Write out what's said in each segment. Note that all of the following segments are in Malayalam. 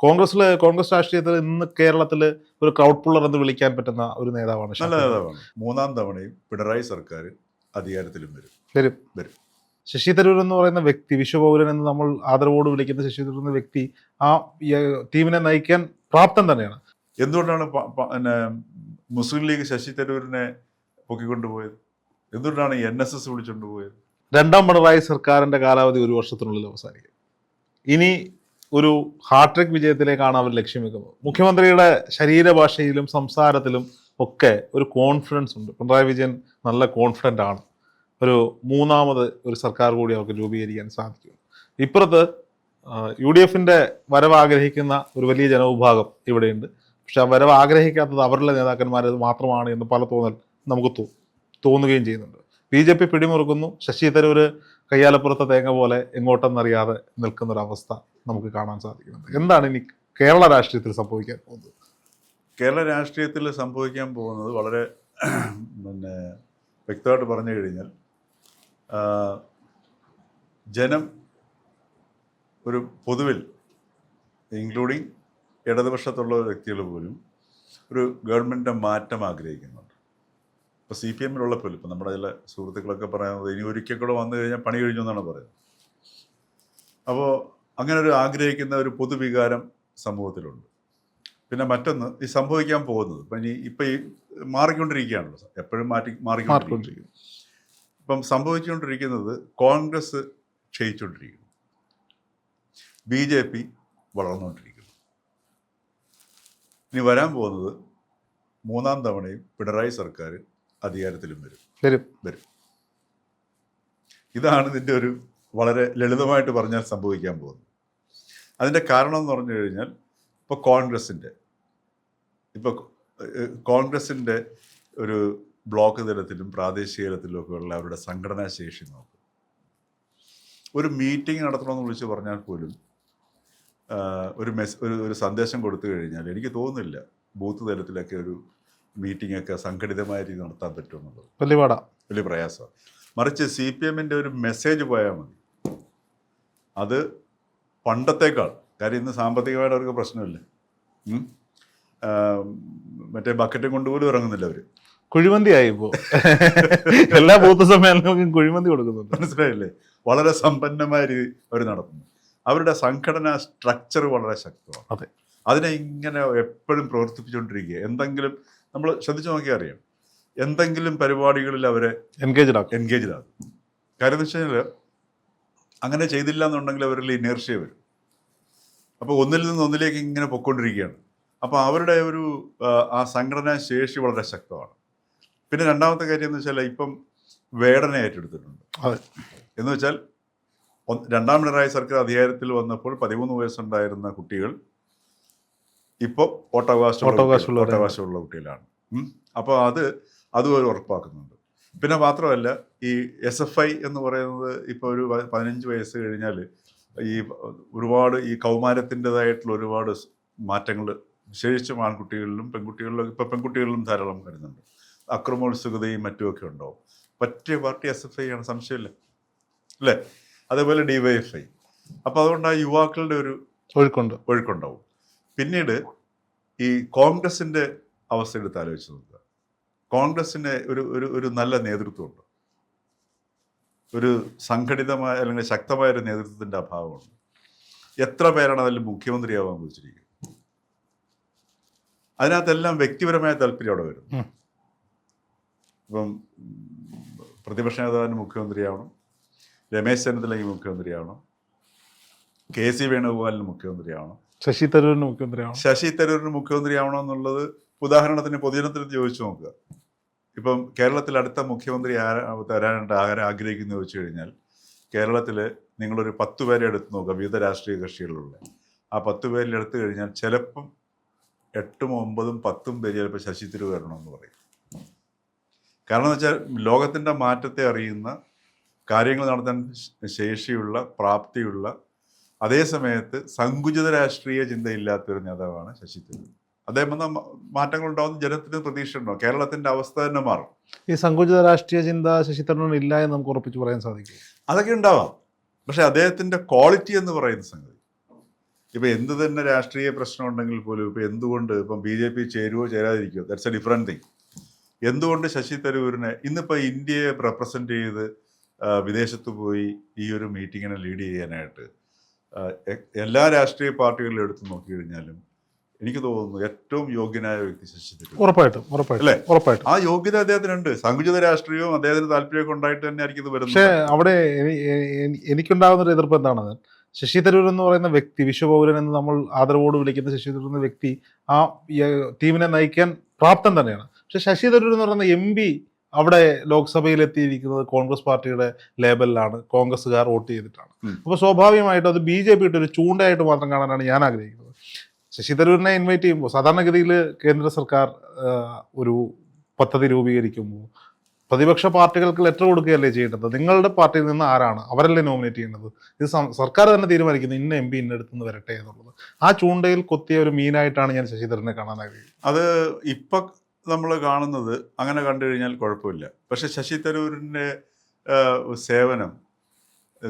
കോൺഗ്രസിൽ കോൺഗ്രസ് രാഷ്ട്രീയത്തിൽ ഇന്ന് കേരളത്തിൽ ഒരു ക്രൗഡ് പുള്ളർ എന്ന് വിളിക്കാൻ പറ്റുന്ന ഒരു നേതാവാണ് നല്ല ശശി. നേതാവാണ്. മൂന്നാം തവണയും പിണറായി സർക്കാർ അധികാരത്തിലും വരും. വരും. വരും. ശശി തരൂർ എന്ന് പറയുന്ന വ്യക്തി വിശ്വപൗരൻ എന്ന് നമ്മൾ ആദരവോട് വിളിക്കുന്ന ശശി തരൂർ എന്ന വ്യക്തി ആ ടീമിനെ നയിക്കാൻ പ്രാപ്തം തന്നെയാണ്. എന്തുകൊണ്ടാണ് പിന്നെ മുസ്ലിം ലീഗ് ശശി തരൂരിനെ പൊക്കിക്കൊണ്ടുപോയത്? എന്തുകൊണ്ടാണ് എൻ എസ് എസ് വിളിച്ചുകൊണ്ടുപോയത് രണ്ടാം പിണറായി സർക്കാരിന്റെ കാലാവധി ഒരു വർഷത്തിനുള്ളിൽ അവസാനിക്കും. ഇനി ഒരു ഹാട്രിക് വിജയത്തിലേക്കാണ് അവർ ലക്ഷ്യം വെക്കുന്നത് മുഖ്യമന്ത്രിയുടെ ശരീരഭാഷയിലും സംസാരത്തിലും ഒക്കെ ഒരു കോൺഫിഡൻസ് ഉണ്ട്. പിണറായി വിജയൻ നല്ല കോൺഫിഡന്റ് ആണ്. ഒരു മൂന്നാമത് ഒരു സർക്കാർ കൂടി അവർക്ക് രൂപീകരിക്കാൻ സാധിക്കും. ഇപ്പുറത്ത് യു ഡി എഫിന്റെ വരവ് ആഗ്രഹിക്കുന്ന ഒരു വലിയ ജനവിഭാഗം ഇവിടെയുണ്ട്. പക്ഷെ ആ വരവ് ആഗ്രഹിക്കാത്തത് അവരുടെ നേതാക്കന്മാരത് മാത്രമാണ് എന്ന് പല തോന്നൽ നമുക്ക് തോന്നുകയും ചെയ്യുന്നുണ്ട്. ബി ജെ പി പിടിമുറുക്കുന്നു. ശശി തരൂര് കയ്യാലപ്പുറത്തെ തേങ്ങ പോലെ എങ്ങോട്ടെന്നറിയാതെ നിൽക്കുന്നൊരവസ്ഥ നമുക്ക് കാണാൻ സാധിക്കുന്നത് എന്താണ് ഇനി കേരള രാഷ്ട്രീയത്തിൽ സംഭവിക്കാൻ പോകുന്നത്? കേരള രാഷ്ട്രീയത്തിൽ സംഭവിക്കാൻ പോകുന്നത് വളരെ പിന്നെ വ്യക്തമായിട്ട് പറഞ്ഞു കഴിഞ്ഞാൽ ജനം ഒരു പൊതുവിൽ ഇൻക്ലൂഡിങ് ഇടതുപക്ഷത്തുള്ള വ്യക്തികൾ പോലും ഒരു ഗവൺമെന്റിന്റെ മാറ്റം ആഗ്രഹിക്കുന്നുണ്ട്. ഇപ്പോൾ സി പി എമ്മിലുള്ള പോലും ഇപ്പം നമ്മുടെ ചില സുഹൃത്തുക്കളൊക്കെ പറയുന്നത് ഇനി ഒരിക്കൽ കൂടെ വന്നു കഴിഞ്ഞാൽ പണി കഴിഞ്ഞു എന്നാണ് പറയുന്നത്. അപ്പോൾ അങ്ങനെ ഒരു ആഗ്രഹിക്കുന്ന ഒരു പൊതുവികാരം സമൂഹത്തിലുണ്ട്. പിന്നെ മറ്റൊന്ന് ഈ സംഭവിക്കാൻ പോകുന്നത് ഇപ്പം ഇനി ഇപ്പം ഈ മാറിക്കൊണ്ടിരിക്കുകയാണല്ലോ എപ്പോഴും മാറ്റി മാറിക്കൊണ്ടിരിക്കും മാറിക്കൊണ്ടിരിക്കും ഇപ്പം സംഭവിച്ചുകൊണ്ടിരിക്കുന്നത് കോൺഗ്രസ് ക്ഷയിച്ചുകൊണ്ടിരിക്കുന്നു ബി ജെ പി വളർന്നുകൊണ്ടിരിക്കുന്നു ഇനി വരാൻ പോകുന്നത് മൂന്നാം തവണയും പിണറായി സർക്കാർ അധികാരത്തിലും വരും. വരും. വരും. ഇതാണ് ഇതിന്റെ ഒരു വളരെ ലളിതമായിട്ട് പറഞ്ഞാൽ സംഭവിക്കാൻ പോകുന്നത്. അതിന്റെ കാരണം എന്ന് പറഞ്ഞു കഴിഞ്ഞാൽ ഇപ്പോൾ കോൺഗ്രസിന്റെ ഇപ്പോൾ കോൺഗ്രസിന്റെ ഒരു ബ്ലോക്ക് തലത്തിലും പ്രാദേശിക തലത്തിലും ഒക്കെ ഉള്ള അവരുടെ സംഘടനാ ശേഷി നോക്കും. ഒരു മീറ്റിംഗ് നടത്തണമെന്ന് വിളിച്ച് പറഞ്ഞാൽ പോലും ഒരു മെസ് ഒരു ഒരു സന്ദേശം കൊടുത്തു കഴിഞ്ഞാൽ എനിക്ക് തോന്നുന്നില്ല ബൂത്ത് തലത്തിലൊക്കെ ഒരു മീറ്റിംഗ് ഒക്കെ സംഘടിതമായ രീതി നടത്താൻ പറ്റുമെന്നുള്ളത്. വലിയ പാടാ വലിയ പ്രയാസമാണ് മറിച്ച് സി പി എമ്മിന്റെ ഒരു മെസ്സേജ് പോയാൽ മതി. അത് പണ്ടത്തേക്കാൾ കാര്യം ഇന്ന് സാമ്പത്തികമായിട്ട് അവർക്ക് പ്രശ്നമില്ല. മറ്റേ ബക്കറ്റും കൊണ്ടുപോലും ഇറങ്ങുന്നില്ല അവർ കുഴിമന്തിയായി ഇപ്പോ. എല്ലാ ബൂത്ത് സമ്മേളനങ്ങൾക്കും കുഴിമന്തി കൊടുക്കുന്നുണ്ട്. മനസ്സിലായില്ലേ? വളരെ സമ്പന്നമായ രീതി അവർ നടത്തുന്നു. അവരുടെ സംഘടനാ സ്ട്രക്ചർ വളരെ ശക്തമാണ്. അതെ. അതിനെ ഇങ്ങനെ എപ്പോഴും പ്രവർത്തിപ്പിച്ചുകൊണ്ടിരിക്കുക. എന്തെങ്കിലും നമ്മൾ ശ്രദ്ധിച്ചു നോക്കിയാൽ അറിയാം. എന്തെങ്കിലും പരിപാടികളിൽ അവരെ എൻഗേജ്ഡ് ആക്കും. എൻഗേജ്ഡ് ആകും കാര്യം എന്ന് വെച്ച് കഴിഞ്ഞാൽ അങ്ങനെ ചെയ്തില്ല എന്നുണ്ടെങ്കിൽ അവരിൽ ഇനേർഷ്യ വരും. അപ്പോൾ ഒന്നിൽ നിന്ന് ഒന്നിലേക്ക് ഇങ്ങനെ പൊയ്ക്കൊണ്ടിരിക്കുകയാണ്. അപ്പോൾ അവരുടെ ഒരു ആ, സംഘടനാ ശേഷി വളരെ ശക്തമാണ്. പിന്നെ രണ്ടാമത്തെ കാര്യം എന്ന് വെച്ചാൽ ഇപ്പം വേടനെ ഏറ്റെടുത്തിട്ടുണ്ട്. എന്ന് വെച്ചാൽ രണ്ടാം പിണറായി സർക്കാർ അധികാരത്തിൽ വന്നപ്പോൾ പതിമൂന്ന് വയസ്സുണ്ടായിരുന്ന കുട്ടികൾ ഇപ്പോൾ ഓട്ടവകാശം വോട്ടവകാശമുള്ള കുട്ടികൾ- വോട്ടവകാശമുള്ള കുട്ടികളാണ്. അപ്പോൾ അത് അത് അവർ ഉറപ്പാക്കുന്നുണ്ട്. പിന്നെ മാത്രമല്ല ഈ എസ് എഫ് ഐ എന്ന് പറയുന്നത് ഇപ്പോൾ ഒരു പതിനഞ്ച് വയസ്സ് കഴിഞ്ഞാൽ ഈ ഒരുപാട് ഈ കൗമാരത്തിന്റെതായിട്ടുള്ള ഒരുപാട് മാറ്റങ്ങൾ വിശേഷിച്ചും ആൺകുട്ടികളിലും പെൺകുട്ടികളിലും ഇപ്പോൾ പെൺകുട്ടികളിലും ധാരാളം വരുന്നുണ്ട്. അക്രമോത്സുകതയും മറ്റുമൊക്കെ ഉണ്ടാവും. പറ്റിയ പാർട്ടി എസ് എഫ് ഐ ആണ് സംശയമില്ല. അല്ലേ? അതേപോലെ ഡിവൈഎഫ് ഐ. അപ്പോൾ അതുകൊണ്ട് ആ യുവാക്കളുടെ ഒരു ഒഴുക്കുണ്ട്. ഒഴുക്കുണ്ടാവും. പിന്നീട് ഈ കോൺഗ്രസിന്റെ അവസ്ഥ എടുത്ത് ആലോചിച്ച് നോക്കുക. കോൺഗ്രസിന് ഒരു ഒരു ഒരു നല്ല നേതൃത്വമുണ്ട്. ഒരു സംഘടിതമായ അല്ലെങ്കിൽ ശക്തമായ ഒരു നേതൃത്വത്തിന്റെ അഭാവമുണ്ട്. എത്ര പേരാണ് അതിൽ മുഖ്യമന്ത്രിയാവാൻ വിളിച്ചിരിക്കുന്നത്? അതിനകത്തെല്ലാം വ്യക്തിപരമായ താല്പര്യം അവിടെ വരുന്നു. ഇപ്പം പ്രതിപക്ഷ നേതാവിന് മുഖ്യമന്ത്രിയാവണം രമേശ് ചെന്നിത്തലയ്ക്ക് മുഖ്യമന്ത്രിയാവണം കെ സി വേണുഗോപാലിന് മുഖ്യമന്ത്രിയാവണം ശശി തരൂരിന് മുഖ്യമന്ത്രിയാണ് ശശി തരൂരിന് മുഖ്യമന്ത്രിയാവണം എന്നുള്ളത് ഉദാഹരണത്തിന് പൊതുജനത്തിന് ചോദിച്ചു നോക്കുക. ഇപ്പം കേരളത്തിൽ അടുത്ത മുഖ്യമന്ത്രി ആരാ തരാനായിട്ട് ആരാ ആഗ്രഹിക്കുന്നു ചോദിച്ചു കഴിഞ്ഞാൽ കേരളത്തിൽ നിങ്ങളൊരു പത്ത് പേരെ എടുത്ത് നോക്കുക വിവിധ രാഷ്ട്രീയ കക്ഷികളിലുള്ള. ആ പത്ത് പേരിൽ എടുത്തു കഴിഞ്ഞാൽ ചിലപ്പം എട്ടും ഒമ്പതും പത്തും പേര് ചിലപ്പോൾ ശശി തരൂർ വരണമെന്ന് പറയും. കാരണം എന്ന് വെച്ചാൽ ലോകത്തിന്റെ മാറ്റത്തെ അറിയുന്ന കാര്യങ്ങൾ നടത്താൻ ശേഷിയുള്ള പ്രാപ്തിയുള്ള അതേ സമയത്ത് സങ്കുചിത രാഷ്ട്രീയ ചിന്തയില്ലാത്തൊരു നേതാവാണ് ശശി തരൂർ. അദ്ദേഹം വന്ന മാറ്റങ്ങൾ ഉണ്ടാവുന്ന ജനത്തിന് പ്രതീക്ഷ ഉണ്ടോ കേരളത്തിന്റെ അവസ്ഥ തന്നെ മാറും. ഈ സങ്കുചിത രാഷ്ട്രീയ ചിന്ത ശശി തരൂർ ഇല്ല എന്ന് നമുക്ക് ഉറപ്പിച്ച് പറയാൻ സാധിക്കും. അതൊക്കെ ഉണ്ടാവാം. പക്ഷെ അദ്ദേഹത്തിന്റെ ക്വാളിറ്റി എന്ന് പറയുന്ന സംഗതി. ഇപ്പൊ എന്ത് തന്നെ രാഷ്ട്രീയ പ്രശ്നം ഉണ്ടെങ്കിൽ പോലും ഇപ്പൊ എന്തുകൊണ്ട് ഇപ്പം ബി ജെ പി ചേരുവോ ചേരാതിരിക്കുമോ ദാറ്റ്സ് എ ഡിഫറെന്റ് തിങ് എന്തുകൊണ്ട് ശശി തരൂരിനെ ഇന്നിപ്പോ ഇന്ത്യയെ റെപ്രസെന്റ് ചെയ്ത് വിദേശത്ത് പോയി ഈ ഒരു മീറ്റിങ്ങിനെ ലീഡ് ചെയ്യാനായിട്ട് എല്ലാ രാഷ്ട്രീയ പാർട്ടികളിലും എടുത്ത് നോക്കിക്കഴിഞ്ഞാലും എനിക്ക് തോന്നുന്നു ഏറ്റവും യോഗ്യനായ വ്യക്തി ശശി തരൂർ ഉറപ്പായിട്ടും ഉറപ്പായിട്ടും അല്ലേ? ഉറപ്പായിട്ടും. ആ യോഗ്യത അദ്ദേഹത്തിനുണ്ട്. സങ്കുചിത രാഷ്ട്രീയവും അദ്ദേഹത്തിന് താല്പര്യമൊക്കെ ഉണ്ടായിട്ട് തന്നെ ആയിരിക്കും ഇത് പക്ഷേ അവിടെ എനി- എനി- എനിക്കുണ്ടാകുന്ന ഒരു എതിർപ്പ് എന്താണ്? ശശി തരൂർ എന്ന് പറയുന്ന വ്യക്തി വിശ്വപൗരൻ എന്ന് നമ്മൾ ആദരവോട് വിളിക്കുന്ന ശശി തരൂർ എന്ന വ്യക്തി ആ ടീമിനെ നയിക്കാൻ പ്രാപ്തം തന്നെയാണ്. പക്ഷെ ശശി തരൂർ എന്ന് പറയുന്ന എം പി അവിടെ ലോക്സഭയിൽ എത്തിയിരിക്കുന്നത് കോൺഗ്രസ് പാർട്ടിയുടെ ലേബലിലാണ്. കോൺഗ്രസ്സുകാർ വോട്ട് ചെയ്തിട്ടാണ്. അപ്പൊ അപ്പോൾ സ്വാഭാവികമായിട്ടും അത് ബി ജെ പിയുടെ ഒരു ചൂണ്ടയായിട്ട് മാത്രം കാണാനാണ് ഞാൻ ആഗ്രഹിക്കുന്നത്. ശശി തരൂരിനെ ഇൻവൈറ്റ് ചെയ്യുമ്പോൾ സാധാരണഗതിയിൽ കേന്ദ്ര സർക്കാർ ഒരു പദ്ധതി രൂപീകരിക്കുമ്പോൾ പ്രതിപക്ഷ പാർട്ടികൾക്ക് ലെറ്റർ കൊടുക്കുകയല്ലേ ചെയ്യേണ്ടത്? നിങ്ങളുടെ പാർട്ടിയിൽ നിന്ന് ആരാണ്? അവരല്ലേ നോമിനേറ്റ് ചെയ്യേണ്ടത്? ഇത് സർക്കാർ തന്നെ തീരുമാനിക്കുന്നു ഇന്ന എം പി ഇന്നെടുത്തുനിന്ന് വരട്ടെ എന്നുള്ളത്. ആ ചൂണ്ടയിൽ കൊത്തിയ ഒരു മീനായിട്ടാണ് ഞാൻ ശശിധരനെ കാണാൻ ആഗ്രഹിക്കുന്നത്. അത് ഇപ്പൊ നമ്മൾ കാണുന്നത് അങ്ങനെ കണ്ടു കഴിഞ്ഞാൽ കുഴപ്പമില്ല. പക്ഷെ ശശി തരൂരിന്റെ സേവനം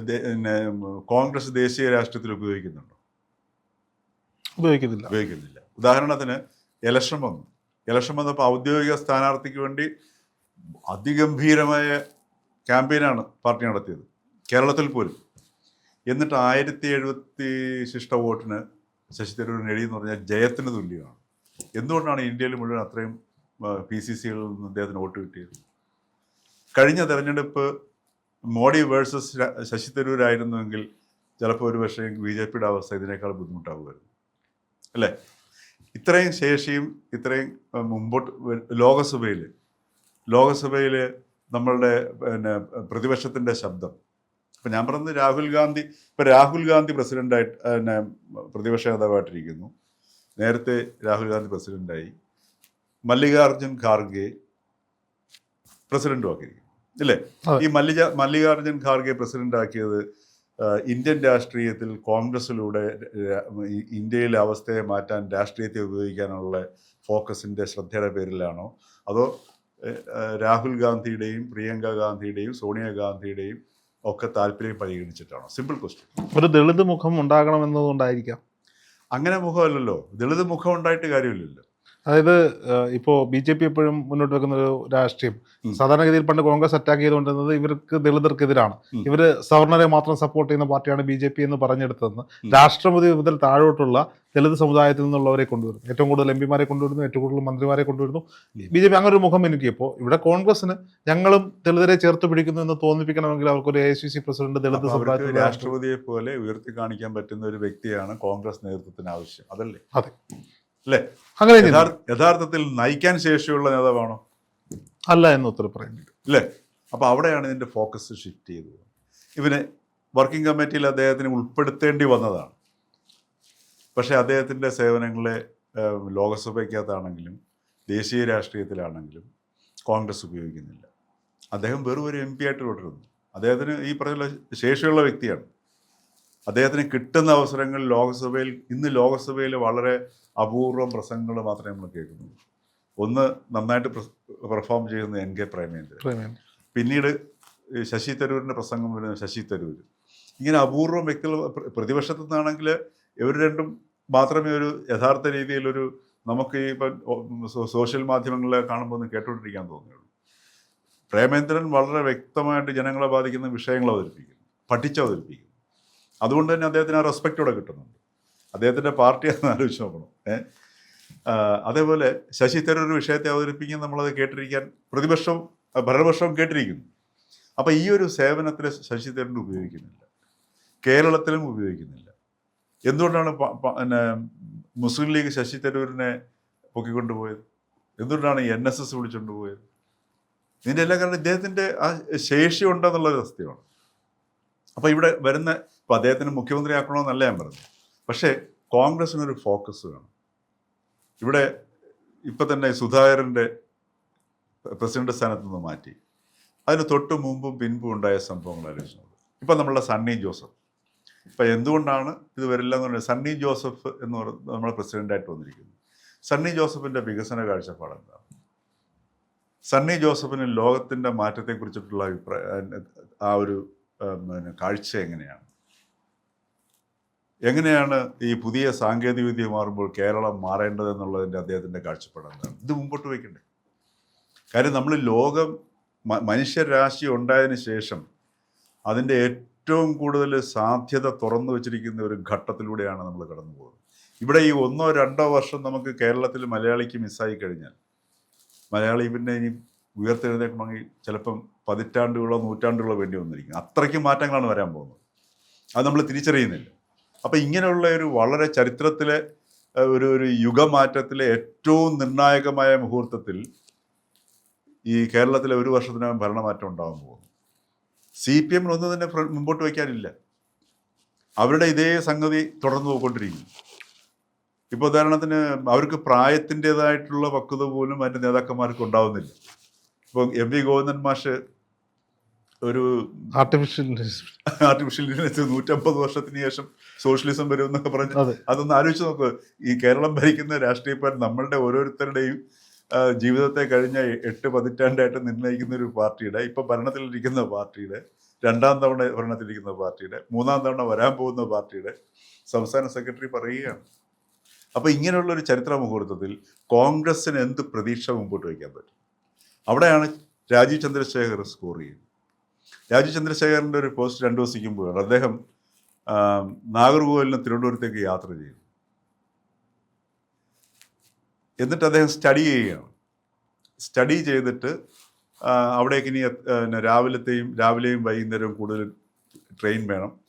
പിന്നെ കോൺഗ്രസ് ദേശീയ രാഷ്ട്രീയത്തിൽ ഉപയോഗിക്കുന്നുണ്ടോ? ഉപയോഗിക്കുന്നില്ല. ഉപയോഗിക്കുന്നില്ല. ഉദാഹരണത്തിന് ഇലക്ഷൻ വന്നു. ഇലക്ഷൻ വന്നപ്പോൾ ഔദ്യോഗിക സ്ഥാനാർത്ഥിക്ക് വേണ്ടി അതിഗംഭീരമായ ക്യാമ്പയിനാണ് പാർട്ടി നടത്തിയത്. കേരളത്തിൽ പോലും. എന്നിട്ട് ആയിരത്തി എഴുപത്തി ശിഷ്ട വോട്ടിന് ശശി തരൂരിന് എഴുതിയെന്ന് പറഞ്ഞാൽ ജയത്തിന് തുല്യമാണ്. എന്തുകൊണ്ടാണ് ഇന്ത്യയിൽ മുഴുവൻ അത്രയും പി സി സികളിൽ നിന്ന് അദ്ദേഹത്തിന് വോട്ട് കിട്ടിയത്. കഴിഞ്ഞ തെരഞ്ഞെടുപ്പ് മോഡി വേഴ്സസ് ശശി തരൂരായിരുന്നുവെങ്കിൽ ചിലപ്പോൾ ഒരു പക്ഷേ ബി ജെ പിയുടെ അവസ്ഥ ഇതിനേക്കാൾ ബുദ്ധിമുട്ടാകുമായിരുന്നു അല്ലേ? ഇത്രയും ശേഷിയും ഇത്രയും മുമ്പോട്ട് ലോകസഭയിൽ ലോകസഭയിൽ നമ്മളുടെ പിന്നെ പ്രതിപക്ഷത്തിന്റെ ശബ്ദം. ഇപ്പം ഞാൻ പറഞ്ഞത് രാഹുൽ ഗാന്ധി ഇപ്പം രാഹുൽ ഗാന്ധി പ്രസിഡന്റായിട്ട് പിന്നെ പ്രതിപക്ഷ നേതാവായിട്ടിരിക്കുന്നു. നേരത്തെ രാഹുൽ ഗാന്ധി പ്രസിഡന്റായി മല്ലികാർജുൻ ഖാർഗെ പ്രസിഡന്റും ആക്കിയിരിക്കും ഇല്ലേ ഈ മല്ലിക മല്ലികാർജുൻ ഖാർഗെ പ്രസിഡന്റ് ആക്കിയത് ഇന്ത്യൻ രാഷ്ട്രീയത്തിൽ കോൺഗ്രസിലൂടെ ഇന്ത്യയിലെ അവസ്ഥയെ മാറ്റാൻ രാഷ്ട്രീയത്തെ ഉപയോഗിക്കാനുള്ള ഫോക്കസിന്റെ ശ്രദ്ധയുടെ പേരിലാണോ? അതോ രാഹുൽ ഗാന്ധിയുടെയും പ്രിയങ്ക ഗാന്ധിയുടെയും സോണിയാഗാന്ധിയുടെയും ഒക്കെ താല്പര്യം പരിഗണിച്ചിട്ടാണോ? സിമ്പിൾ ക്വസ്റ്റ്യൻ ഒരു ദളിത് മുഖം ഉണ്ടാകണമെന്നതുകൊണ്ടായിരിക്കാം. അങ്ങനെ മുഖമല്ലല്ലോ. ദളിത് മുഖം ഉണ്ടായിട്ട് കാര്യമില്ലല്ലോ. അതായത് ഇപ്പോൾ ഇപ്പോ ബി ജെ പി എപ്പോഴും മുന്നോട്ട് വെക്കുന്ന ഒരു രാഷ്ട്രീയം. സാധാരണഗതിയിൽ പണ്ട് കോൺഗ്രസ് അറ്റാക്ക് ചെയ്തുകൊണ്ടിരുന്നത് ഇവർക്ക് ദളിതർക്കെതിരാണ്. ഇവർ ഇവർ സവർണരെ മാത്രം സപ്പോർട്ട് ചെയ്യുന്ന പാർട്ടിയാണ് ബി ജെ പി എന്ന് പറഞ്ഞെടുത്തതെന്ന് രാഷ്ട്രപതി മുതൽ താഴോട്ടുള്ള ദളിത് സമുദായത്തിൽ നിന്നുള്ളവരെ കൊണ്ടുവരുന്നു. ഏറ്റവും കൂടുതൽ എം പിമാരെ കൊണ്ടുവരുന്നു ഏറ്റവും കൂടുതൽ മന്ത്രിമാരെ കൊണ്ടുവരുന്നു. ബി ജെ പി അങ്ങനെ ഒരു മുഖം എനിക്കിയപ്പോൾ ഇവിടെ കോൺഗ്രസിന് ഞങ്ങളും ദളിതരെ ചേർത്ത് പിടിക്കുന്നു എന്ന് തോന്നിപ്പിക്കണമെങ്കിൽ അവർക്ക് ഒരു A C C president Dalit സമുദായത്തിൽ രാഷ്ട്രപതിയെ പോലെ ഉയർത്തി കാണിക്കാൻ പറ്റുന്ന ഒരു വ്യക്തിയാണ് കോൺഗ്രസ് നേതൃത്വത്തിന് ആവശ്യം. അതല്ലേ? അതെ. അല്ലേ? അങ്ങനെ യഥാർത്ഥത്തിൽ നയിക്കാൻ ശേഷിയുള്ള നേതാവാണോ? അല്ല എന്ന് ഉത്തരം പറയുന്നുണ്ട് അല്ലേ? അപ്പൊ അവിടെയാണ് ഇതിന്റെ ഫോക്കസ് ഷിഫ്റ്റ് ചെയ്തത്. ഇവന് വർക്കിംഗ് കമ്മിറ്റിയിൽ അദ്ദേഹത്തിന് ഉൾപ്പെടുത്തേണ്ടി വന്നതാണ്. പക്ഷേ അദ്ദേഹത്തിന്റെ സേവനങ്ങളെ ലോകസഭയ്ക്കകത്താണെങ്കിലും ദേശീയ രാഷ്ട്രീയത്തിലാണെങ്കിലും കോൺഗ്രസ് ഉപയോഗിക്കുന്നില്ല. അദ്ദേഹം വെറും ഒരു എം പി ആയിട്ട് തുടരുന്നു. അദ്ദേഹത്തിന് ഈ പറഞ്ഞ ശേഷിയുള്ള വ്യക്തിയാണ്. അദ്ദേഹത്തിന് കിട്ടുന്ന അവസരങ്ങൾ ലോകസഭയിൽ ഇന്ന് ലോകസഭയിൽ വളരെ അപൂർവം പ്രസംഗങ്ങൾ മാത്രമേ നമ്മൾ കേൾക്കുന്നുള്ളൂ. ഒന്ന് നന്നായിട്ട് പെർഫോം ചെയ്യുന്ന എൻ കെ പ്രേമേന്ദ്രൻ. പിന്നീട് ശശി തരൂരിന്റെ പ്രസംഗം വരുന്ന ശശി തരൂർ ഇങ്ങനെ അപൂർവം വ്യക്തികൾ പ്ര- പ്രതിപക്ഷത്തു നിന്നാണെങ്കിൽ ഇവർ രണ്ടും മാത്രമേ ഒരു യഥാർത്ഥ രീതിയിലൊരു നമുക്ക് ഈ ഇപ്പം സോഷ്യൽ മാധ്യമങ്ങളിൽ കാണുമ്പോൾ ഒന്ന് കേട്ടുകൊണ്ടിരിക്കാൻ തോന്നുകയുള്ളൂ. പ്രേമേന്ദ്രൻ വളരെ വ്യക്തമായിട്ട് ജനങ്ങളെ ബാധിക്കുന്ന വിഷയങ്ങൾ അവതരിപ്പിക്കുന്നു. പഠിച്ച് അവതരിപ്പിക്കുന്നു. അതുകൊണ്ട് തന്നെ അദ്ദേഹത്തിന് ആ റെസ്പെക്റ്റോടെ കിട്ടുന്നുണ്ട്. അദ്ദേഹത്തിന്റെ പാർട്ടി എന്ന് ആലോചിച്ച് നോക്കണം. ഏഹ് അതേപോലെ ശശി തരൂർ ഒരു വിഷയത്തെ അവതരിപ്പിക്കാൻ നമ്മളത് കേട്ടിരിക്കാൻ പ്രതിപക്ഷം ഭരണപക്ഷവും കേട്ടിരിക്കുന്നു. അപ്പം ഈ ഒരു സേവനത്തിൽ ശശി തരൂർ ഉപയോഗിക്കുന്നില്ല. കേരളത്തിലും ഉപയോഗിക്കുന്നില്ല. എന്തുകൊണ്ടാണ് പിന്നെ മുസ്ലിം ലീഗ് ശശി തരൂരിനെ പൊക്കിക്കൊണ്ടുപോയത്? എന്തുകൊണ്ടാണ് എൻ എസ് എസ് വിളിച്ചുകൊണ്ട് പോയത് ഇതിന്റെ എല്ലാം കാരണം ഇദ്ദേഹത്തിന്റെ ആ ശേഷി ഉണ്ടെന്നുള്ളത് സത്യമാണ് അപ്പോൾ ഇവിടെ വരുന്ന ഇപ്പോൾ അദ്ദേഹത്തിന് മുഖ്യമന്ത്രിയാക്കണമെന്നല്ല ഞാൻ പറഞ്ഞത്. പക്ഷേ കോൺഗ്രസിനൊരു ഫോക്കസ് വേണം. ഇവിടെ ഇപ്പം തന്നെ സുധാകരന്റെ പ്രസിഡന്റ് സ്ഥാനത്ത് നിന്ന് മാറ്റി. അതിന് തൊട്ട് മുമ്പും പിൻപും ഉണ്ടായ സംഭവങ്ങൾ ആലോചിച്ചത് ഇപ്പം നമ്മളുടെ സണ്ണി ജോസഫ്. ഇപ്പം എന്തുകൊണ്ടാണ് ഇത് വരില്ല എന്ന് പറഞ്ഞാൽ സണ്ണി ജോസഫ് എന്ന് പറയുന്നത് നമ്മുടെ പ്രസിഡന്റായിട്ട് വന്നിരിക്കുന്നു സണ്ണി ജോസഫിന്റെ വികസന കാഴ്ചപ്പാട് എന്താണ്? സണ്ണി ജോസഫിന് ലോകത്തിന്റെ മാറ്റത്തെക്കുറിച്ചിട്ടുള്ള അഭിപ്രായ ആ ഒരു കാഴ്ച എങ്ങനെയാണ്? എങ്ങനെയാണ് ഈ പുതിയ സാങ്കേതിക വിദ്യ മാറുമ്പോൾ കേരളം മാറേണ്ടതെന്നുള്ളതിന്റെ അദ്ദേഹത്തിന്റെ കാഴ്ചപ്പാടെന്താണ് ഇത് മുമ്പോട്ട് വയ്ക്കണ്ടേ. കാര്യം നമ്മൾ ലോകം മനുഷ്യരാശി ഉണ്ടായതിനു ശേഷം അതിന്റെ ഏറ്റവും കൂടുതൽ സാധ്യത തുറന്നു വച്ചിരിക്കുന്ന ഒരു ഘട്ടത്തിലൂടെയാണ് നമ്മൾ കടന്നു പോകുന്നത്. ഇവിടെ ഈ ഒന്നോ രണ്ടോ വർഷം നമുക്ക് കേരളത്തിൽ മലയാളിക്ക് മിസ്സായി കഴിഞ്ഞാൽ മലയാളി പിന്നെ ഇനി ഉയർത്തെഴുന്നേക്കണമെങ്കിൽ ചിലപ്പം പതിറ്റാണ്ടുകളോ നൂറ്റാണ്ടുകളോ വേണ്ടി വന്നിരിക്കും. അത്രയ്ക്ക് മാറ്റങ്ങളാണ് വരാൻ പോകുന്നത്. അത് നമ്മൾ തിരിച്ചറിയുന്നില്ല. അപ്പം ഇങ്ങനെയുള്ള ഒരു വളരെ ചരിത്രത്തിലെ ഒരു ഒരു യുഗമാറ്റത്തിലെ ഏറ്റവും നിർണായകമായ മുഹൂർത്തത്തിൽ ഈ കേരളത്തിലെ ഒരു വർഷത്തിനകം ഭരണമാറ്റം ഉണ്ടാകാൻ പോകുന്നു. സി പി എമ്മിന് ഒന്നും തന്നെ മുമ്പോട്ട് വയ്ക്കാനില്ല. അവരുടെ ഇതേ സംഗതി തുടർന്നു പോയിക്കൊണ്ടിരിക്കും ഇപ്പോൾ ഉദാഹരണത്തിന് അവർക്ക് പ്രായത്തിന്റെതായിട്ടുള്ള പക്വത പോലും അതിന്റെ നേതാക്കന്മാർക്ക് ഉണ്ടാവുന്നില്ല. ഇപ്പോൾ എം വി ഗോവിന്ദൻ മാഷ് ഒരു ആർട്ടിഫിഷ്യൽ ആർട്ടിഫിഷ്യൽ ഇന്റലിജൻസ് നൂറ്റമ്പത് വർഷത്തിന് ശേഷം സോഷ്യലിസം വരും എന്നൊക്കെ പറഞ്ഞ് അതെ. അതൊന്ന് ആലോചിച്ച് നോക്ക്. ഈ കേരളം ഭരിക്കുന്ന രാഷ്ട്രീയക്കാർ നമ്മളുടെ ഓരോരുത്തരുടെയും ജീവിതത്തെ കഴിഞ്ഞ എട്ട് പതിറ്റാണ്ടായിട്ട് നിർണയിക്കുന്ന ഒരു പാർട്ടിയുടെ ഇപ്പൊ ഭരണത്തിലിരിക്കുന്ന പാർട്ടിയുടെ രണ്ടാം തവണ ഭരണത്തിലിരിക്കുന്ന പാർട്ടിയുടെ മൂന്നാം തവണ വരാൻ പോകുന്ന പാർട്ടിയുടെ സംസ്ഥാന സെക്രട്ടറി പറയുകയാണ്. അപ്പൊ ഇങ്ങനെയുള്ള ഒരു ചരിത്ര മുഹൂർത്തത്തിൽ കോൺഗ്രസിന് എന്ത് പ്രതീക്ഷ മുമ്പോട്ട് വയ്ക്കാൻ പറ്റും? അവിടെയാണ് രാജീവ് ചന്ദ്രശേഖർ സ്കോർ ചെയ്യുന്നത്. രാജീവ് ചന്ദ്രശേഖരന്റെ ഒരു പോസ്റ്റ് രണ്ടു ദിവസിക്കുമ്പോഴാണ് അദ്ദേഹം ആ, നാഗർകോവിലിന് തിരുവനന്തപുരത്തേക്ക് യാത്ര ചെയ്തു. എന്നിട്ട് അദ്ദേഹം സ്റ്റഡി ചെയ്യുകയാണ്. സ്റ്റഡി ചെയ്തിട്ട് അവിടേക്ക് ഇനി രാവിലത്തെയും രാവിലെയും വൈകുന്നേരവും കൂടുതൽ ട്രെയിൻ വേണം.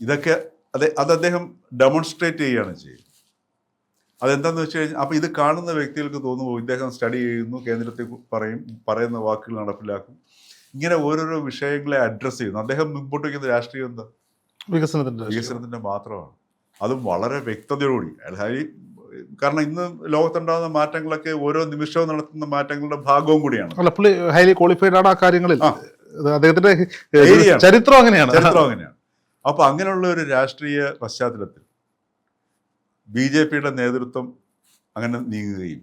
ഇതൊക്കെ അത് അത് അദ്ദേഹം ഡെമോൺസ്ട്രേറ്റ് ചെയ്യുകയാണ് ചെയ്യുന്നത്. അതെന്താന്ന് വെച്ച് കഴിഞ്ഞാൽ അപ്പോൾ ഇത് കാണുന്ന വ്യക്തികൾക്ക് തോന്നുമ്പോൾ ഇദ്ദേഹം സ്റ്റഡി ചെയ്യുന്നു കേന്ദ്രത്തെ കു- പറയും പറയുന്ന വാക്കുകൾ നടപ്പിലാക്കും. ഇങ്ങനെ ഓരോരോ വിഷയങ്ങളെ അഡ്രസ്സ് ചെയ്യുന്നു. അദ്ദേഹം മുമ്പോട്ട് വയ്ക്കുന്ന രാഷ്ട്രീയം എന്താ? വികസനത്തിന്റെ വികസനത്തിന്റെ മാത്രമാണ്. അതും വളരെ വ്യക്തതയോടുകൂടി. അലഹാരി കാരണം ഇന്ന് ലോകത്തുണ്ടാകുന്ന മാറ്റങ്ങളൊക്കെ ഓരോ നിമിഷവും നടത്തുന്ന മാറ്റങ്ങളുടെ ഭാഗവും കൂടിയാണ്. അല്ല പുള്ളി ഹൈലി ക്വാളിഫൈഡ് ആണ് ആ കാര്യങ്ങളിൽ. അദ്ദേഹത്തിന്റെ ചരിത്രം അങ്ങനെയാണ്. ചരിത്രം അങ്ങനെയാണ്. അപ്പൊ അങ്ങനെയുള്ള ഒരു രാഷ്ട്രീയ പശ്ചാത്തലത്തിൽ ബി ജെ പിയുടെ നേതൃത്വം അങ്ങനെ നീങ്ങുകയും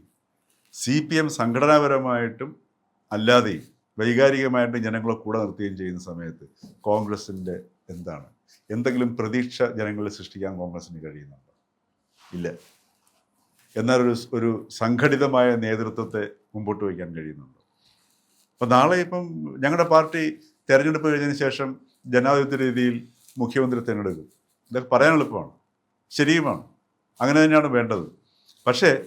സി പി എം സംഘടനാപരമായിട്ടും അല്ലാതെയും വൈകാരികമായിട്ടും ജനങ്ങളെ കൂടെ നിർത്തുകയും ചെയ്യുന്ന സമയത്ത് കോൺഗ്രസിന്റെ എന്താണ്? എന്തെങ്കിലും പ്രതീക്ഷ ജനങ്ങളിൽ സൃഷ്ടിക്കാൻ കോൺഗ്രസിന് കഴിയുന്നുണ്ടോ? ഇല്ല. എന്നാൽ ഒരു ഒരു സംഘടിതമായ നേതൃത്വത്തെ മുമ്പോട്ട് വയ്ക്കാൻ കഴിയുന്നുണ്ടോ? അപ്പം നാളെ ഇപ്പം ഞങ്ങളുടെ പാർട്ടി തിരഞ്ഞെടുപ്പ് കഴിഞ്ഞതിന് ശേഷം ജനാധിപത്യ രീതിയിൽ മുഖ്യമന്ത്രി തിരഞ്ഞെടുക്കും. ഇതൊക്കെ പറയാൻ എളുപ്പമാണ്. ശരിയുമാണ്. അങ്ങനെ തന്നെയാണ് വേണ്ടത്. പക്ഷേ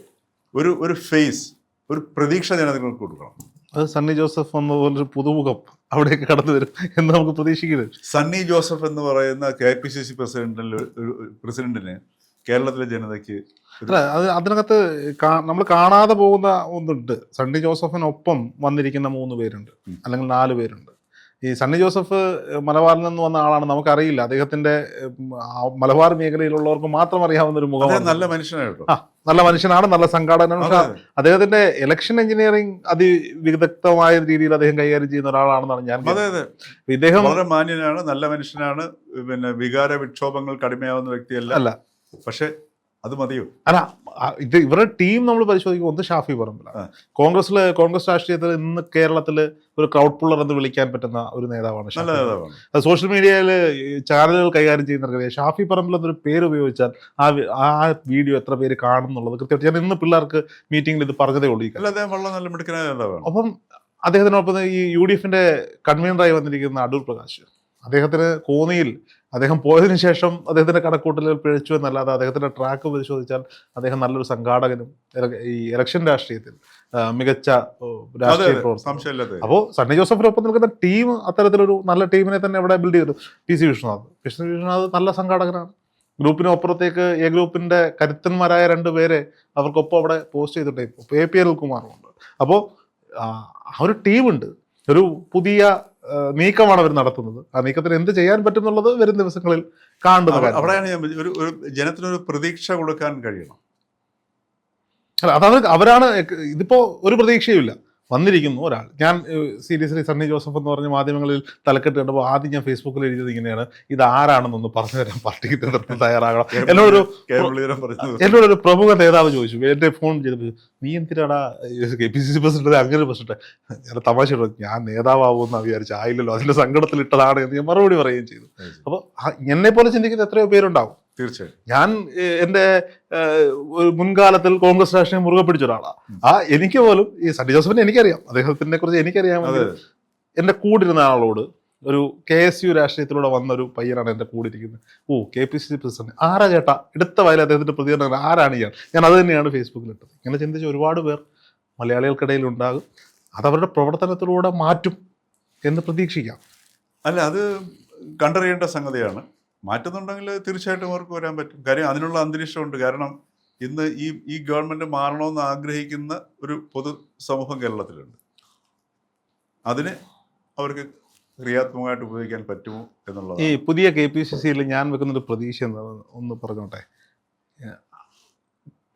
ഒരു ഒരു ഫേസ് ഒരു പ്രതീക്ഷ ജനങ്ങൾക്ക് കൊടുക്കണം. അത് സണ്ണി ജോസഫ് എന്ന പോലൊരു പുതുമുഖം അവിടേക്ക് കടന്നു വരും എന്ന് നമുക്ക് പ്രതീക്ഷിക്കരുത് സണ്ണി ജോസഫ് എന്ന് പറയുന്ന കെ പി സി സി പ്രസിഡന്റിൽ പ്രസിഡന്റിന് കേരളത്തിലെ ജനതയ്ക്ക് അത് അതിനകത്ത് നമ്മൾ കാണാതെ പോകുന്ന ഒന്നുണ്ട്. സണ്ണി ജോസഫിനൊപ്പം വന്നിരിക്കുന്ന മൂന്ന് പേരുണ്ട്. അല്ലെങ്കിൽ നാല് പേരുണ്ട്. ഈ സണ്ണി ജോസഫ് മലബാറിൽ നിന്ന് വന്ന ആളാണ് നമുക്കറിയില്ല. അദ്ദേഹത്തിന്റെ മലബാർ മേഖലയിലുള്ളവർക്ക് മാത്രം അറിയാവുന്ന ഒരു മുഖമാണ്. നല്ല മനുഷ്യനായിട്ടോ നല്ല മനുഷ്യനാണ് നല്ല സംഘാടകനാണ്. അദ്ദേഹത്തിന്റെ ഇലക്ഷൻ എഞ്ചിനീയറിംഗ് അതിവിദഗ്ധമായ രീതിയിൽ അദ്ദേഹം കൈകാര്യം ചെയ്യുന്ന ഒരാളാണെന്നാണ് ഞാൻ അതെ അതെ. ഇദ്ദേഹം വളരെ മാന്യനാണ് നല്ല മനുഷ്യനാണ്. പിന്നെ വികാര വിക്ഷോഭങ്ങൾ കടിമയാവുന്ന വ്യക്തിയല്ല. അല്ല. പക്ഷെ അത് മതിയോ? അല്ല ഇത് ഇവരുടെ ടീം നമ്മൾ പരിശോധിക്കും ഒന്ന് ഷാഫി പറമ്പിലാണ് കോൺഗ്രസിൽ കോൺഗ്രസ് രാഷ്ട്രീയത്തിൽ ഇന്ന് കേരളത്തിൽ ഒരു ക്രൗഡ് പുള്ളർ എന്ന് വിളിക്കാൻ പറ്റുന്ന ഒരു നേതാവാണ് ഷാഫി. അത് സോഷ്യൽ മീഡിയയിൽ ചാനലുകൾ കൈകാര്യം ചെയ്യുന്നവർക്കറിയാം. ഷാഫി പറമ്പിൽ എന്നൊരു പേര് ഉപയോഗിച്ചാൽ ആ ആ വീഡിയോ എത്ര പേര് കാണും എന്നുള്ളത് കൃത്യമായിട്ട് ഞാൻ ഇന്ന് പിള്ളേർക്ക് മീറ്റിംഗിൽ ഇത് പറഞ്ഞതേ ഉള്ളൂ വളരെ നല്ല മിടുക്കനായ നേതാവാണ്. അപ്പം അദ്ദേഹത്തിനൊപ്പം ഈ യു ഡി എഫിന്റെ കൺവീനറായി വന്നിരിക്കുന്ന അടൂർ പ്രകാശ്. അദ്ദേഹത്തിന് കോന്നിയിൽ അദ്ദേഹം പോയതിനു ശേഷം അദ്ദേഹത്തിന്റെ കണക്കൂട്ടലുകൾ പിഴച്ചു എന്നല്ലാതെ അദ്ദേഹത്തിന്റെ ട്രാക്ക് പരിശോധിച്ചാൽ അദ്ദേഹം നല്ലൊരു സംഘാടകനും ഈ ഇലക്ഷൻ രാഷ്ട്രീയത്തിൽ മികച്ച രാഷ്ട്രീയ പ്രവർത്തനം അപ്പോൾ സണ്ണി ജോസഫിനൊപ്പം നിൽക്കുന്ന ടീം അത്തരത്തിലൊരു നല്ല ടീമിനെ തന്നെ അവിടെ ബിൽഡ് ചെയ്തു? P C Vishwanath. Vishnu Vishnunath Vishwanath നല്ല സംഘാടകനാണ്. ഗ്രൂപ്പിന് അപ്പുറത്തേക്ക് എ ഗ്രൂപ്പിന്റെ കരുത്തന്മാരായ രണ്ട് പേരെ അവർക്കൊപ്പം അവിടെ പോസ്റ്റ് ചെയ്തിട്ടുണ്ട്. എ പി എൽ കുമാറുണ്ട് അപ്പോൾ ആ ഒരു ടീമുണ്ട് ഒരു പുതിയ നീക്കമാണ് അവർ നടത്തുന്നത്. ആ നീക്കത്തിന് എന്ത് ചെയ്യാൻ പറ്റും എന്നുള്ളത് വരും ദിവസങ്ങളിൽ കാണുന്നത്. അവിടെയാണ് ഞാൻ ഒരു ഒരു ജനത്തിനൊരു പ്രതീക്ഷ കൊടുക്കാൻ കഴിയണം. അല്ല അതാണ് അവരാണ് ഇതിപ്പോ ഒരു പ്രതീക്ഷയുമില്ല. വന്നിരിക്കുന്നു ഒരാൾ. ഞാൻ സീരിയസ്ലി സണ്ണി ജോസഫ് എന്ന് പറഞ്ഞ മാധ്യമങ്ങളിൽ തലക്കെട്ട് കണ്ടപ്പോൾ ആദ്യം ഞാൻ ഫേസ്ബുക്കിൽ എഴുതിയത് ഇങ്ങനെയാണ്. ഇത് ആരാണെന്നൊന്ന് പറഞ്ഞു തരാം പാർട്ടിക്ക് നേതൃത്വം തയ്യാറാകണം. എന്നോടൊരു എന്നോടൊരു പ്രമുഖ നേതാവ് ചോദിച്ചു. എന്റെ ഫോൺ ചെയ്ത് നീ എന്തിനാടാ K P C C president അങ്ങനെ പ്രസിഡന്റ് ഞാൻ തമാശ ഞാൻ നേതാവാകുമെന്ന് വിചാരിച്ചു ആയില്ലല്ലോ. അതിന്റെ സങ്കടത്തിൽ ഇട്ടതാണ് എന്ന് ഞാൻ മറുപടി പറയുകയും ചെയ്തു. അപ്പോൾ എന്നെ പോലെ ചിന്തിക്കുന്ന എത്രയോ പേരുണ്ടാവും. തീർച്ചയായും. ഞാൻ എന്റെ മുൻകാലത്തിൽ കോൺഗ്രസ് രാഷ്ട്രീയം മുറുകെ പിടിച്ച ഒരാളാണ് ആ എനിക്ക് പോലും ഈ സണ്ണി ജോസഫിനെ എനിക്കറിയാം. അദ്ദേഹത്തിനെ കുറിച്ച് എനിക്കറിയാം. എന്റെ കൂടിരുന്ന ആളോട് ഒരു കെ എസ് യു രാഷ്ട്രീയത്തിലൂടെ വന്ന ഒരു പയ്യനാണ് എന്റെ കൂടെ ഇരിക്കുന്നത് ഓ K P C C president. ആരാ ചേട്ടാ? എടുത്ത വയൽ അദ്ദേഹത്തിന്റെ പ്രതികരണം ആരാണ് ഇയാൾ? ഞാൻ അത് തന്നെയാണ് ഫേസ്ബുക്കിൽ ഇട്ടത് ഇങ്ങനെ ചിന്തിച്ച ഒരുപാട് പേർ മലയാളികൾക്കിടയിൽ ഉണ്ടാകും. അതവരുടെ അവരുടെ പ്രവർത്തനത്തിലൂടെ മാറ്റും എന്ന് പ്രതീക്ഷിക്കാം. അല്ല അത് കണ്ടറിയേണ്ട സംഗതിയാണ്. മാറ്റുന്നുണ്ടെങ്കിൽ തീർച്ചയായിട്ടും അവർക്ക് വരാൻ പറ്റും. കാര്യം അതിനുള്ള അന്തരീക്ഷമുണ്ട്. കാരണം ഇന്ന് ഈ ഈ ഗവൺമെന്റ് മാറണമെന്ന് ആഗ്രഹിക്കുന്ന ഒരു പൊതു സമൂഹം കേരളത്തിലുണ്ട്. അതിന് അവർക്ക് ക്രിയാത്മകമായിട്ട് ഉപയോഗിക്കാൻ പറ്റുമോ ഈ പുതിയ കെ പി സി സിയിൽ ഞാൻ വെക്കുന്നൊരു പ്രതീക്ഷ ഒന്ന് പറഞ്ഞോട്ടെ?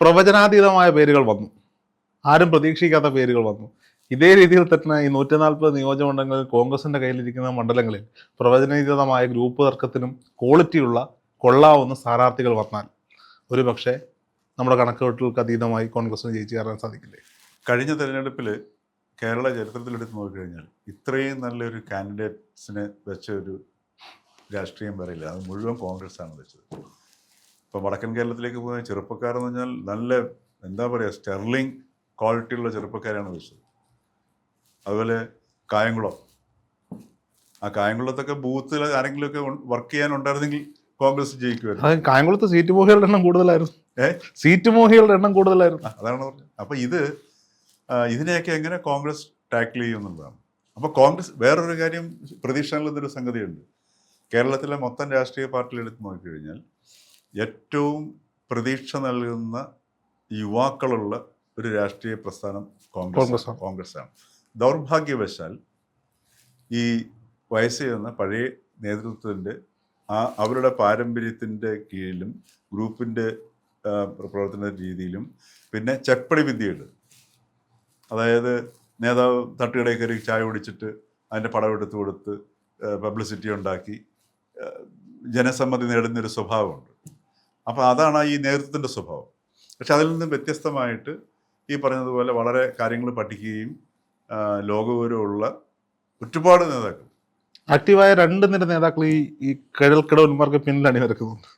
പ്രവചനാതീതമായ പേരുകൾ വന്നു. ആരും പ്രതീക്ഷിക്കാത്ത പേരുകൾ വന്നു. ഇതേ രീതിയിൽ തന്നെ ഈ നൂറ്റി നാൽപ്പത് നിയോജകമണ്ഡലങ്ങളിൽ കോൺഗ്രസിന്റെ കയ്യിലിരിക്കുന്ന മണ്ഡലങ്ങളിൽ പ്രവചനീതമായ ഗ്രൂപ്പ് തർക്കത്തിനും ക്വാളിറ്റിയുള്ള കൊള്ളാവുന്ന സ്ഥാനാർത്ഥികൾ വന്നാൽ ഒരു പക്ഷേ നമ്മുടെ കണക്കുകൂട്ടലുകൾക്ക് അതീതമായി കോൺഗ്രസിന് ജയിച്ചു കയറാൻ സാധിക്കില്ലേ? കഴിഞ്ഞ തെരഞ്ഞെടുപ്പിൽ കേരള ചരിത്രത്തിലെടുത്ത് നോക്കിക്കഴിഞ്ഞാൽ ഇത്രയും നല്ലൊരു കാൻഡിഡേറ്റ്സിനെ വെച്ച ഒരു രാഷ്ട്രീയം പറയില്ല അത് മുഴുവൻ കോൺഗ്രസ് ആണ് വെച്ചത്. ഇപ്പോൾ വടക്കൻ കേരളത്തിലേക്ക് പോയ ചെറുപ്പക്കാരെന്ന് പറഞ്ഞാൽ നല്ല എന്താ പറയുക സ്റ്റെർലിംഗ് ക്വാളിറ്റിയുള്ള ചെറുപ്പക്കാരാണ് വെച്ചത്. അതുപോലെ കായംകുളം. ആ കായംകുളത്തൊക്കെ ബൂത്തിൽ ആരെങ്കിലുമൊക്കെ വർക്ക് ചെയ്യാനുണ്ടായിരുന്നെങ്കിൽ കോൺഗ്രസ് ജയിക്കുമായിരുന്നു. കായംകുളത്ത് സീറ്റ് മോഹികളുടെ എണ്ണം കൂടുതലായിരുന്നു. ഏ? സീറ്റ് മോഹികളുടെ എണ്ണം കൂടുതലായിരുന്നു. അതാണ് പറഞ്ഞത്. അപ്പോൾ ഇത് ഇതിനെയൊക്കെ എങ്ങനെ കോൺഗ്രസ് ടാക്കിൾ ചെയ്യുമെന്നുള്ളതാണ് അപ്പോൾ കോൺഗ്രസ് വേറൊരു കാര്യം പ്രതീക്ഷകളിലൊരു സംഗതിയുണ്ട്. കേരളത്തിലെ മൊത്തം രാഷ്ട്രീയ പാർട്ടികൾ എടുത്ത് നോക്കിക്കഴിഞ്ഞാൽ ഏറ്റവും പ്രതീക്ഷ നൽകുന്ന യുവാക്കളുള്ള ഒരു രാഷ്ട്രീയ പ്രസ്ഥാനം കോൺഗ്രസ് കോൺഗ്രസ്സാണ്. ദൗർഭാഗ്യവശാൽ ഈ വയസ്സ് ചെയ്യുന്ന പഴയ നേതൃത്വത്തിന്റെ ആ അവരുടെ പാരമ്പര്യത്തിന്റെ കീഴിലും ഗ്രൂപ്പിന്റെ പ്രവർത്തന രീതിയിലും പിന്നെ ചെപ്പടി വിദ്യയുണ്ട്. അതായത് നേതാവ് തട്ടുകടയിൽ കയറി ചായ കുടിച്ചിട്ട് അതിന്റെ പടം എടുത്ത് കൊടുത്ത് പബ്ലിസിറ്റി ഉണ്ടാക്കി ജനസമ്മതി നേടുന്നൊരു സ്വഭാവമുണ്ട്. അപ്പോൾ അതാണ് ഈ നേതൃത്വത്തിന്റെ സ്വഭാവം. പക്ഷെ അതിൽ നിന്ന് വ്യത്യസ്തമായിട്ട് ഈ പറഞ്ഞതുപോലെ വളരെ കാര്യങ്ങൾ പഠിക്കുകയും ആ, ലോകവിവരമുള്ള ഒരുപാട് നേതാക്കൾ. ആക്റ്റീവായ രണ്ട് നിര നേതാക്കൾ ഈ ഈ കിഴൽക്കിടവന്മാർക്ക് പിന്നിലാണ് അണിനിരക്കുന്നുണ്ട്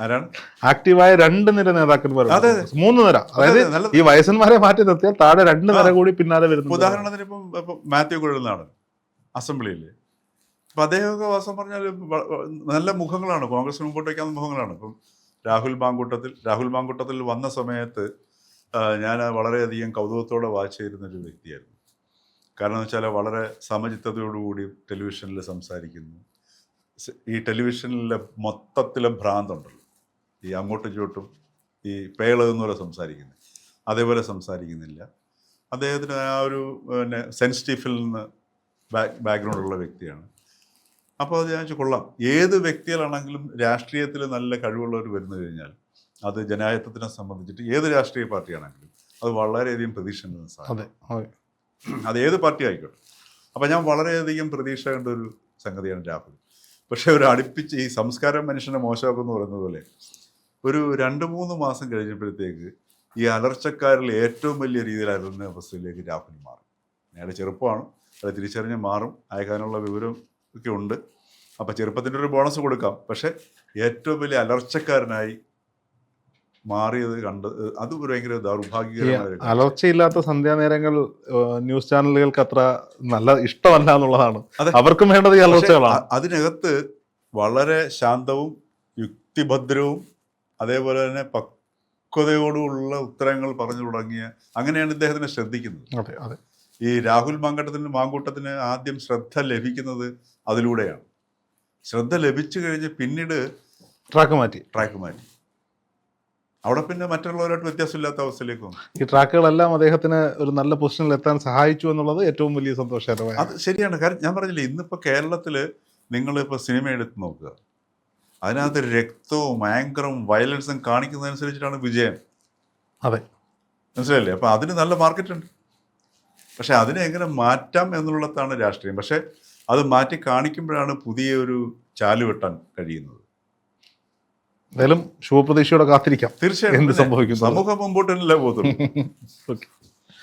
ആരാണ്? ആക്റ്റീവായ രണ്ട് നിര നേതാക്കന്മാർ അതെ, മൂന്ന് നിര. അതായത് ഈ വയസ്സന്മാരെ മാറ്റി നിർത്തിയാൽ താഴെ രണ്ട് നിര കൂടി പിന്നാലെ വരുന്നു ഉദാഹരണത്തിന് ഇപ്പം മാത്യു കുഴൽനാടൻ അസംബ്ലിയിൽ അപ്പം അദ്ദേഹമൊക്കെ വാസം പറഞ്ഞാൽ നല്ല മുഖങ്ങളാണ്. കോൺഗ്രസ് മുമ്പോട്ട് വയ്ക്കാവുന്ന മുഖങ്ങളാണ്. ഇപ്പം രാഹുൽ മാങ്കൂട്ടത്തിൽ രാഹുൽ മാങ്കൂട്ടത്തിൽ വന്ന സമയത്ത് ഞാൻ വളരെയധികം കൗതുകത്തോടെ വാച്ച് ചെയ്തിരുന്ന ഒരു വ്യക്തിയായിരുന്നു. കാരണം എന്ന് വെച്ചാൽ വളരെ സമചിത്തതയോടുകൂടി ടെലിവിഷനിൽ സംസാരിക്കുന്നു. ഈ ടെലിവിഷനിലെ മൊത്തത്തിലെ ഭ്രാന്തുണ്ടല്ലോ. ഈ അങ്ങോട്ടും ഇങ്ങോട്ടും ഈ പേളെന്ന് പോലെ സംസാരിക്കുന്നത് അതേപോലെ സംസാരിക്കുന്നില്ല. അദ്ദേഹത്തിന് ആ ഒരു പിന്നെ സെൻസിറ്റീഫിൽ സ്റ്റീഫിൽ നിന്ന് ബാക്ക് ബാക്ക്ഗ്രൗണ്ട് ഉള്ള വ്യക്തിയാണ്. അപ്പോൾ അത് ഞാൻ കൊള്ളാം. ഏത് വ്യക്തികളാണെങ്കിലും രാഷ്ട്രീയത്തിൽ നല്ല കഴിവുള്ളവർ വരുന്നു കഴിഞ്ഞാൽ അത് ജനായത്വത്തിനെ സംബന്ധിച്ചിട്ട് ഏത് രാഷ്ട്രീയ പാർട്ടിയാണെങ്കിലും അത് വളരെയധികം പ്രതീക്ഷ ഉണ്ടെന്ന് സാധിക്കും അതെ. ഏത് പാർട്ടി ആയിക്കോട്ടെ അപ്പം ഞാൻ വളരെയധികം പ്രതീക്ഷ കണ്ട ഒരു സംഗതിയാണ് രാഹുൽ. പക്ഷെ ഒരു അടുപ്പിച്ച് ഈ സംസ്കാരം മനുഷ്യനെ മോശമാക്കുമെന്ന് പറയുന്നത് പോലെ ഒരു രണ്ട് മൂന്ന് മാസം കഴിഞ്ഞപ്പോഴത്തേക്ക് ഈ അലർച്ചക്കാരിൽ ഏറ്റവും വലിയ രീതിയിലായിരുന്ന അവസ്ഥയിലേക്ക് രാഹുൽ മാറും. അയാളുടെ ചെറുപ്പമാണ് അത് തിരിച്ചറിഞ്ഞ് മാറും അയക്കാനുള്ള വിവരം ഒക്കെ ഉണ്ട്. അപ്പോൾ ചെറുപ്പത്തിന്റെ ഒരു ബോണസ് കൊടുക്കാം. പക്ഷേ ഏറ്റവും വലിയ അലർച്ചക്കാരനായി മാറിയത് കണ്ട് അത് ഭയങ്കര ദൗർഭാഗ്യകരമായ അലർച്ചയില്ലാത്ത സന്ധ്യാനേരങ്ങൾ ന്യൂസ് ചാനലുകൾക്ക് അത്ര നല്ല ഇഷ്ടമല്ല എന്നുള്ളതാണ്. അവർക്കും വേണ്ടത് ഈ അലർച്ചകളാണ് അതിനകത്ത് വളരെ ശാന്തവും യുക്തിഭദ്രവും അതേപോലെ തന്നെ പക്വതയോടുള്ള ഉത്തരങ്ങൾ പറഞ്ഞു തുടങ്ങിയ അങ്ങനെയാണ് ഇദ്ദേഹത്തിനെ ശ്രദ്ധിക്കുന്നത്. അതെ അതെ. ഈ രാഹുൽ മാങ്കട്ടത്തിന് മാങ്കൂട്ടത്തിന് ആദ്യം ശ്രദ്ധ ലഭിക്കുന്നത് അതിലൂടെയാണ്. ശ്രദ്ധ ലഭിച്ചു കഴിഞ്ഞ് പിന്നീട് ട്രാക്ക് മാറ്റി. ട്രാക്ക് മാറ്റി. അവിടെ പിന്നെ മറ്റുള്ളവരായിട്ട് വ്യത്യാസമില്ലാത്ത അവസ്ഥയിലേക്ക് വന്നു. ഈ ട്രാക്കുകളെല്ലാം അദ്ദേഹത്തിന് ഒരു നല്ല പൊസിഷനിൽ എത്താൻ സഹായിച്ചു എന്നുള്ളത് ഏറ്റവും വലിയ സന്തോഷകരമായ അത് ശരിയാണ്. കാരണം ഞാൻ പറഞ്ഞില്ലേ ഇന്നിപ്പോൾ കേരളത്തിൽ നിങ്ങളിപ്പോൾ സിനിമ എടുത്ത് നോക്കുക. അതിനകത്ത് രക്തവും ഭയങ്കരവും വയലൻസും കാണിക്കുന്നതനുസരിച്ചിട്ടാണ് വിജയം. അതെ. മനസ്സിലല്ലേ അപ്പം അതിന് നല്ല മാർക്കറ്റുണ്ട്. പക്ഷേ അതിനെ എങ്ങനെ മാറ്റാം എന്നുള്ളതാണ് രാഷ്ട്രീയം. പക്ഷേ അത് മാറ്റി കാണിക്കുമ്പോഴാണ് പുതിയൊരു ഒരു ചാൽ വെട്ടാൻ കഴിയുന്നത്. എന്തായാലും ശുഭപ്രതീക്ഷയോടെ കാത്തിരിക്കാം. തീർച്ചയായും എന്ത് സംഭവിക്കും സമൂഹം മുമ്പോട്ട് തന്നെ ഓക്കെ